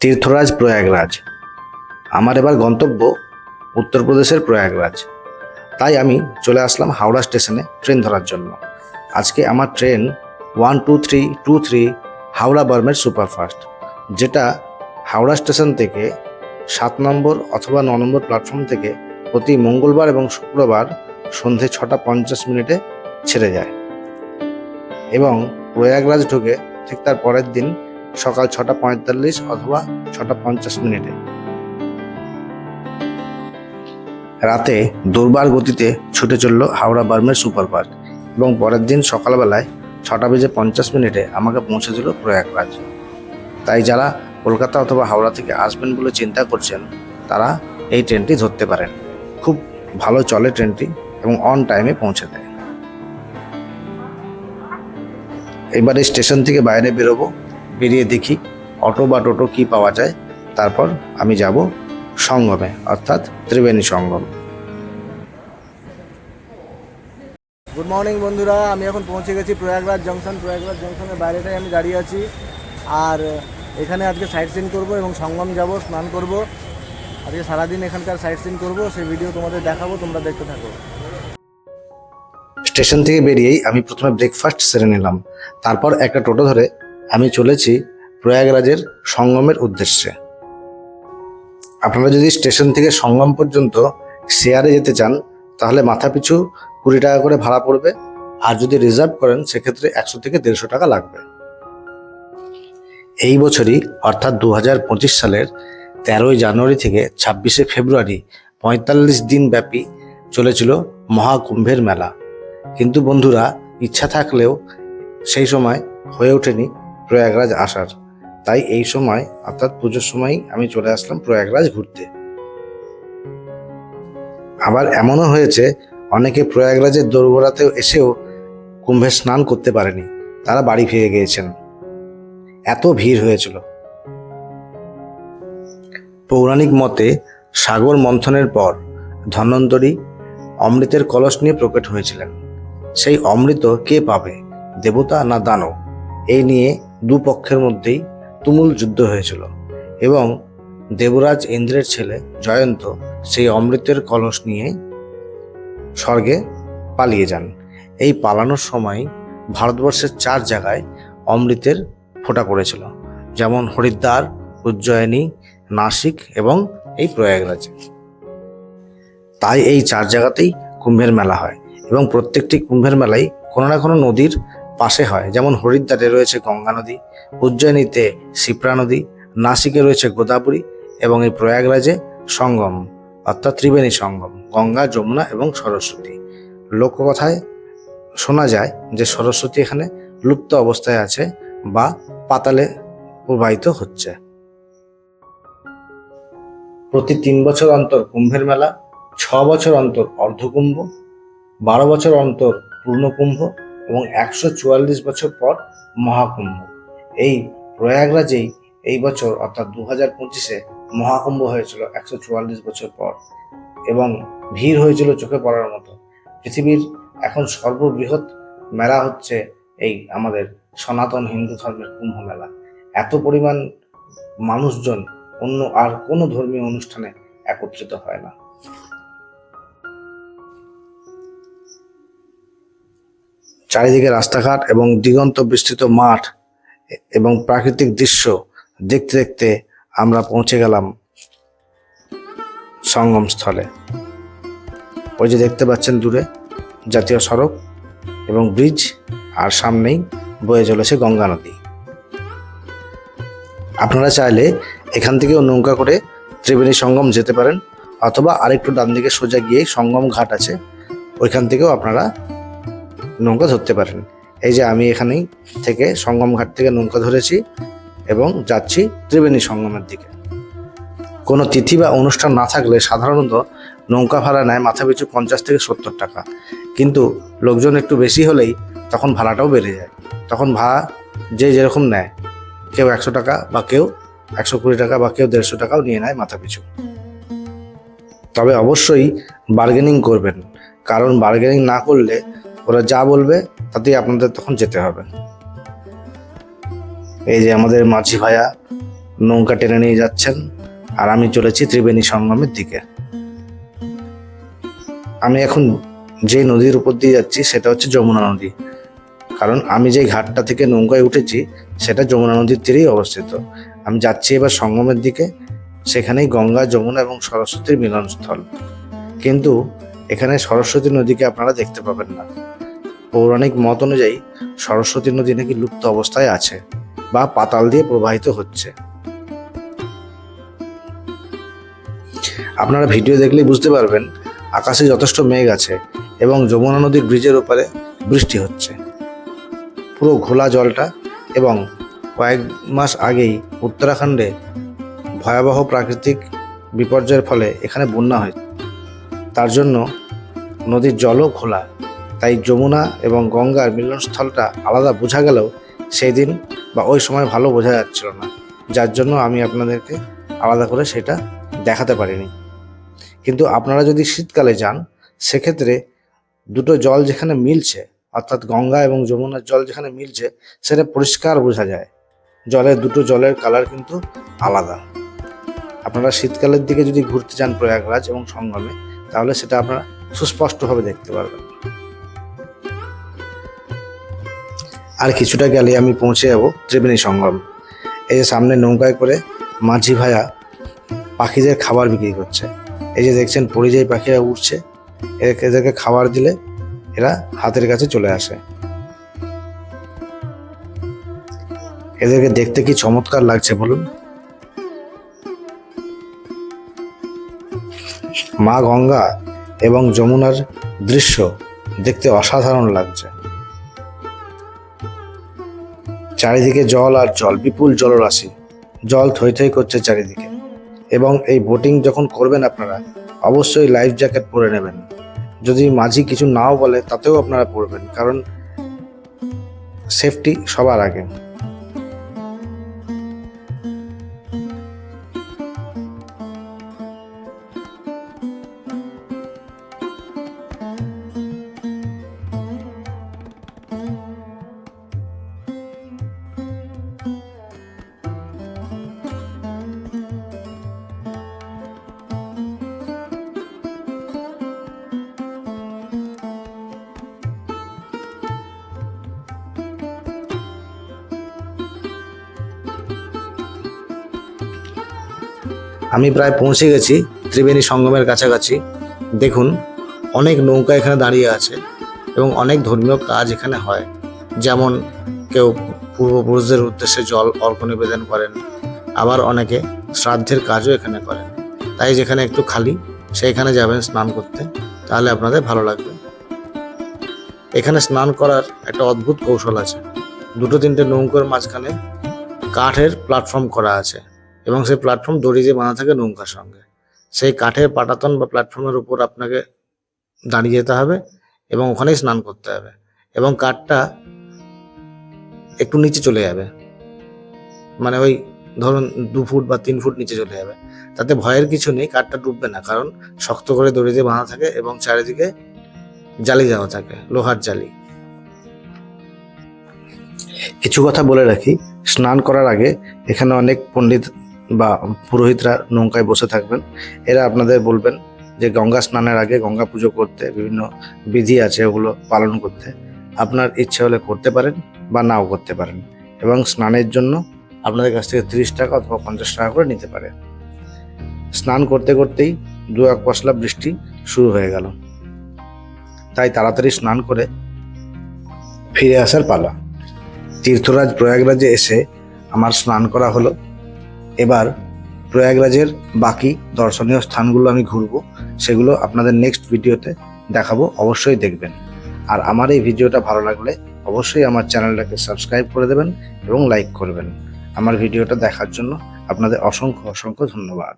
তীর্থরাজ প্রয়াগরাজ। আমার এবার গন্তব্য উত্তরপ্রদেশের প্রয়াগরাজ। তাই আমি চলে আসলাম হাওড়া স্টেশনে ট্রেন ধরার জন্য। আজকে আমার train one two three two three Howrah Barmer superfast, যেটা হাওড়া স্টেশন থেকে সাত নম্বর অথবা ন নম্বর প্ল্যাটফর্ম থেকে প্রতি মঙ্গলবার এবং শুক্রবার সন্ধে ছটা পঞ্চাশ মিনিটে ছেড়ে যায়। এবং প্রয়াগরাজ ঢুকে ঠিক তার পরের দিন সকাল ছটা পঁয়তাল্লিশ অথবা ছটা পঞ্চাশ মিনিটে। রাতে দুর্বার গতিতে ছুটে চলল হাওড়া বার্মের সুপারফাস্ট এবং পরের দিন সকালবেলায় ছটা বেজে পঞ্চাশ মিনিটে আমাকে পৌঁছে দিল প্রয়াগরাজ। তাই যারা কলকাতা অথবা হাওড়া থেকে আসবেন বলে চিন্তা করছেন, তারা এই ট্রেনটি ধরতে পারেন। খুব ভালো চলে ট্রেনটি এবং অন টাইমে পৌঁছে দেয়। এবারে স্টেশন থেকে বাইরে বেরোবো। বেরিয়ে দেখি অটো বা টোটো কি পাওয়া যায়। তারপর আমি যাব সঙ্গমে অর্থাৎ ত্রিবেণী সঙ্গম। গুড মর্নিং বন্ধুরা আমি এখন পৌঁছে গেছি প্রয়াগরাজ জংশন। প্রয়াগরাজ জংশনের বাইরেটাই আমি দাঁড়িয়ে আছি। আর এখানে আজকে সাইট সিন করব এবং সঙ্গম যাব স্নান করব। আজকে সারাদিন এখানকার সাইট সিন করব সেই ভিডিও তোমাদের দেখাবো তোমরা দেখতে থাকো। স্টেশন থেকে বেরিয়েই আমি প্রথমে ব্রেকফাস্ট সেরে নিলাম। তারপর একটা টোটো ধরে আমি চলেছি প্রয়াগরাজের সঙ্গমের উদ্দেশ্যে। আপনারা যদি স্টেশন থেকে সঙ্গম পর্যন্ত শেয়ারে যেতে চান, তাহলে মাথা পিছু কুড়ি টাকা করে ভাড়া পড়বে। আর যদি রিজার্ভ করেন, সেক্ষেত্রে একশো থেকে দেড়শো টাকা লাগবে। এই বছরই, অর্থাৎ দু হাজার পঁচিশ সালের তেরোই জানুয়ারি থেকে ছাব্বিশে ফেব্রুয়ারি পঁয়তাল্লিশ দিন ব্যাপী চলেছিল মহাকুম্ভের মেলা। কিন্তু বন্ধুরা, ইচ্ছা থাকলেও সেই সময় হয়ে ওঠেনি প্রয়াগরাজ আসার। তাই এই সময়, অর্থাৎ পুজোর সময়, আমি চলে আসলাম প্রয়াগরাজ ঘুরতে। আবার এমনও হয়েছে, অনেকে প্রয়াগরাজের দোরগোড়াতেও এসেও কুম্ভে স্নান করতে পারেনি। তারা বাড়ি ফিরে গিয়েছেন। এত ভিড় হয়েছিল। পৌরাণিক মতে, সাগর মন্থনের পর ধন্বন্তরী অমৃতের কলস নিয়ে প্রকট হয়েছিলেন। সেই অমৃত কে পাবে, দেবতা না দানব? এই নিয়ে দুপক্ষের মধ্যেই তুমুল যুদ্ধ হয়েছিল এবং দেবরাজ ইন্দ্রের ছেলে জয়ন্ত সেই অমৃতের কলস নিয়ে স্বর্গে পালিয়ে যান। এই পালানোর সময় ভারতবর্ষের চার জায়গায় অমৃতের ফোঁটা পড়েছিল, যেমন হরিদ্বার, উজ্জয়িনী, নাসিক এবং এই প্রয়াগরাজে। তাই এই চার জায়গাতেই কুম্ভের মেলা হয় এবং প্রত্যেকটি কুম্ভের মেলাই কোনো না কোনো নদীর পাশে হয়। যেমন হরিদ্বারে রয়েছে গঙ্গা নদী, উজ্জয়িনীতে শিপ্রা নদী, নাসিকে রয়েছে গোদাবরী এবং এই প্রয়াগরাজে সঙ্গম, অর্থাৎ ত্রিবেণী সঙ্গম, গঙ্গা, যমুনা এবং সরস্বতী। লোককথায় শোনা যায় যে সরস্বতী এখানে লুপ্ত অবস্থায় আছে বা পাতালে প্রবাহিত হচ্ছে। প্রতি তিন বছর অন্তর কুম্ভের মেলা, ছ বছর অন্তর অর্ধকুম্ভ, বারো বছর অন্তর পূর্ণকুম্ভ এবং একশো চুয়াল্লিশ বছর পর মহাকুম্ভ। এই প্রয়াগরাজেই এই বছর, অর্থাৎ দু হাজার পঁচিশে মহাকুম্ভ হয়েছিল একশো চুয়াল্লিশ বছর পর এবং ভিড় হয়েছিল চোখে পড়ার মতো। পৃথিবীর এখন সর্ববৃহৎ মেলা হচ্ছে এই আমাদের সনাতন হিন্দু ধর্মের কুম্ভ মেলা। এত পরিমাণ মানুষজন অন্য আর কোনো ধর্মীয় অনুষ্ঠানে একত্রিত হয় না। চারিদিকে রাস্তাঘাট এবং দিগন্ত বিস্তৃত মাঠ এবং প্রাকৃতিক দৃশ্য দেখতে দেখতে আমরা পৌঁছে গেলাম সঙ্গম স্থলে। ওই যে দেখতে পাচ্ছেন দূরে জাতীয় সড়ক এবং ব্রিজ, আর সামনেই বয়ে চলেছে গঙ্গা নদী। আপনারা চাইলে এখান থেকেও নৌকা করে ত্রিবেণী সঙ্গম যেতে পারেন, অথবা আরেকটু ডান দিকে সোজা গিয়ে সঙ্গম ঘাট আছে, ওইখান থেকেও আপনারা নৌকা ধরতে পারেন। এই যে আমি এখানেই থেকে সঙ্গম ঘাট থেকে নৌকা ধরেছি এবং যাচ্ছি ত্রিবেণী সঙ্গমের দিকে। কোনো তিথি বা অনুষ্ঠান না থাকলে সাধারণত নৌকা ভাড়া নেয় মাথা পিছু পঞ্চাশ থেকে সত্তর টাকা। কিন্তু লোকজন একটু বেশি হলেই তখন ভাড়াটাও বেড়ে যায়। তখন ভাড়া যে যেরকম নেয়, কেউ একশো টাকা বা কেউ একশো কুড়ি টাকা বা কেউ দেড়শো টাকাও নিয়ে নেয় মাথা পিছু। তবে অবশ্যই বার্গেনিং করবেন। কারণ বার্গেনিং না করলে ওরা যা বলবে, তাতেই আপনাদের তখন যেতে হবে। এই যে আমাদের মাঝি ভাইয়া নৌকা টেনে নিয়ে যাচ্ছেন, আর আমি চলেছি ত্রিবেণী সঙ্গমের দিকে। আমি এখন যে নদীর উপর দিয়ে যাচ্ছি, সেটা হচ্ছে যমুনা নদী। কারণ আমি যে ঘাটটা থেকে নৌকায় উঠেছি, সেটা যমুনা নদীর তীরেই অবস্থিত। আমি যাচ্ছি এবার সঙ্গমের দিকে, সেখানেই গঙ্গা, যমুনা এবং সরস্বতীর মিলনস্থল। কিন্তু এখানে সরস্বতী নদীকে আপনারা দেখতে পাবেন না। পৌরাণিক মত অনুযায়ী সরস্বতী নদী নাকি লুপ্ত অবস্থায় আছে বা পাতাল দিয়ে প্রবাহিত হচ্ছে। আপনারা ভিডিও দেখলেই বুঝতে পারবেন, আকাশে যথেষ্ট মেঘ আছে এবং যমুনা নদীর ব্রিজের ওপারে বৃষ্টি হচ্ছে। পুরো ঘোলা জলটা এবং কয়েক মাস আগেই উত্তরাখণ্ডে ভয়াবহ প্রাকৃতিক বিপর্যয়ের ফলে এখানে বন্যা হয় তার জন্য নদীর জলও খোলা তাই যমুনা এবং গঙ্গার মিলনস্থলটা আলাদা বোঝা গেলেও সেই দিন বা ওই সময় ভালো বোঝা যাচ্ছিল না। যার জন্য আমি আপনাদেরকে আলাদা করে সেটা দেখাতে পারিনি। কিন্তু আপনারা যদি শীতকালে যান, সেক্ষেত্রে দুটো জল যেখানে মিলছে, অর্থাৎ গঙ্গা এবং যমুনার জল যেখানে মিলছে, সেটা পরিষ্কার বোঝা যায়। জলের দুটো জলের কালার কিন্তু আলাদা। আপনারা শীতকালের দিকে যদি ঘুরতে যান প্রয়াগরাজ এবং সঙ্গমে, তাহলে সেটা আপনারা সুস্পষ্টভাবে দেখতে পারবেন। আর কিছুটা গেলে আমি পৌঁছে যাব ত্রিবেণী সঙ্গম। এই যে সামনে নৌকায় করে মাঝি ভাইয়া পাখিদের খাবার বিক্রি করছে। এই যে দেখছেন পরিযায়ী পাখিরা উঠছে। এদেরকে খাবার দিলে এরা হাতের কাছে চলে আসে। এদেরকে দেখতে কি চমৎকার লাগছে বলুন। মা গঙ্গা এবং যমুনার দৃশ্য দেখতে অসাধারণ লাগছে। চারিদিকে জল আর জল, বিপুল জলরাশি। জল থই থই করছে চারিদিকে। এবং এই বোটিং যখন করবেন আপনারা, অবশ্যই লাইফ জ্যাকেট পরে নেবেন। যদি মাঝি কিছু নাও বলে, তাতেও আপনারা পরবেন। কারণ সেফটি সবার আগে। আমি প্রায় পৌঁছে গেছি ত্রিবেণী সঙ্গমের কাছাকাছি। দেখুন, অনেক নৌকা এখানে দাঁড়িয়ে আছে এবং অনেক ধর্মীয় কাজ এখানে হয়। যেমন কেউ পূর্বপুরুষদের উদ্দেশ্যে জল অর্ঘ নিবেদন করেন, আবার অনেকে শ্রাদ্ধের কাজও এখানে করেন। তাই যেখানে একটু খালি, সেইখানে যাবেন স্নান করতে, তাহলে আপনাদের ভালো লাগবে। এখানে স্নান করার একটা অদ্ভুত কৌশল আছে। দুটো তিনটে নৌকার মাঝখানে কাঠের প্ল্যাটফর্ম করা আছে। এবং সেই প্ল্যাটফর্ম দড়ি দিয়ে বাঁধা থাকে নৌকার সঙ্গে। সেই কাঠের পাটাতন বা প্ল্যাটফর্মের উপর আপনাকে দাঁড়িয়ে যেতে হবে এবং ওখানেই স্নান করতে হবে এবং কাঠটা একটু নিচে চলে যাবে। মানে ওই ধরুন দু ফুট বা তিন ফুট নিচে চলে যাবে। তাতে ভয়ের কিছু নেই, কাঠটা ডুববে না, কারণ শক্ত করে দড়ি দিয়ে বাঁধা থাকে এবং চারিদিকে জালি দেওয়া থাকে, লোহার জালি। কিছু কথা বলে রাখি। স্নান করার আগে এখানে অনেক পণ্ডিত বা পুরোহিতরা নৌকায় বসে থাকবেন। এরা আপনাদের বলবেন যে গঙ্গা স্নানের আগে গঙ্গা পুজো করতে বিভিন্ন বিধি আছে, ওগুলো পালন করতে। আপনার ইচ্ছে হলে করতে পারেন বা নাও করতে পারেন এবং স্নানের জন্য আপনাদের কাছ থেকে তিরিশ টাকা অথবা পঞ্চাশ টাকা করে নিতে পারে। স্নান করতে করতেই দু এক পশলা বৃষ্টি শুরু হয়ে গেল। তাই তাড়াতাড়ি স্নান করে ফিরে আসার পালা। তীর্থরাজ প্রয়াগরাজে এসে আমার স্নান করা হলো। এবার প্রয়াগরাজের বাকি দর্শনীয় স্থানগুলো আমি ঘুরব, সেগুলো আপনাদের নেক্সট ভিডিওতে দেখাবো, অবশ্যই দেখবেন। আর আমার এই ভিডিওটা ভালো লাগলে অবশ্যই আমার চ্যানেলটাকে সাবস্ক্রাইব করে দেবেন এবং লাইক করবেন। আমার ভিডিওটা দেখার জন্য আপনাদের অসংখ্য অসংখ্য ধন্যবাদ।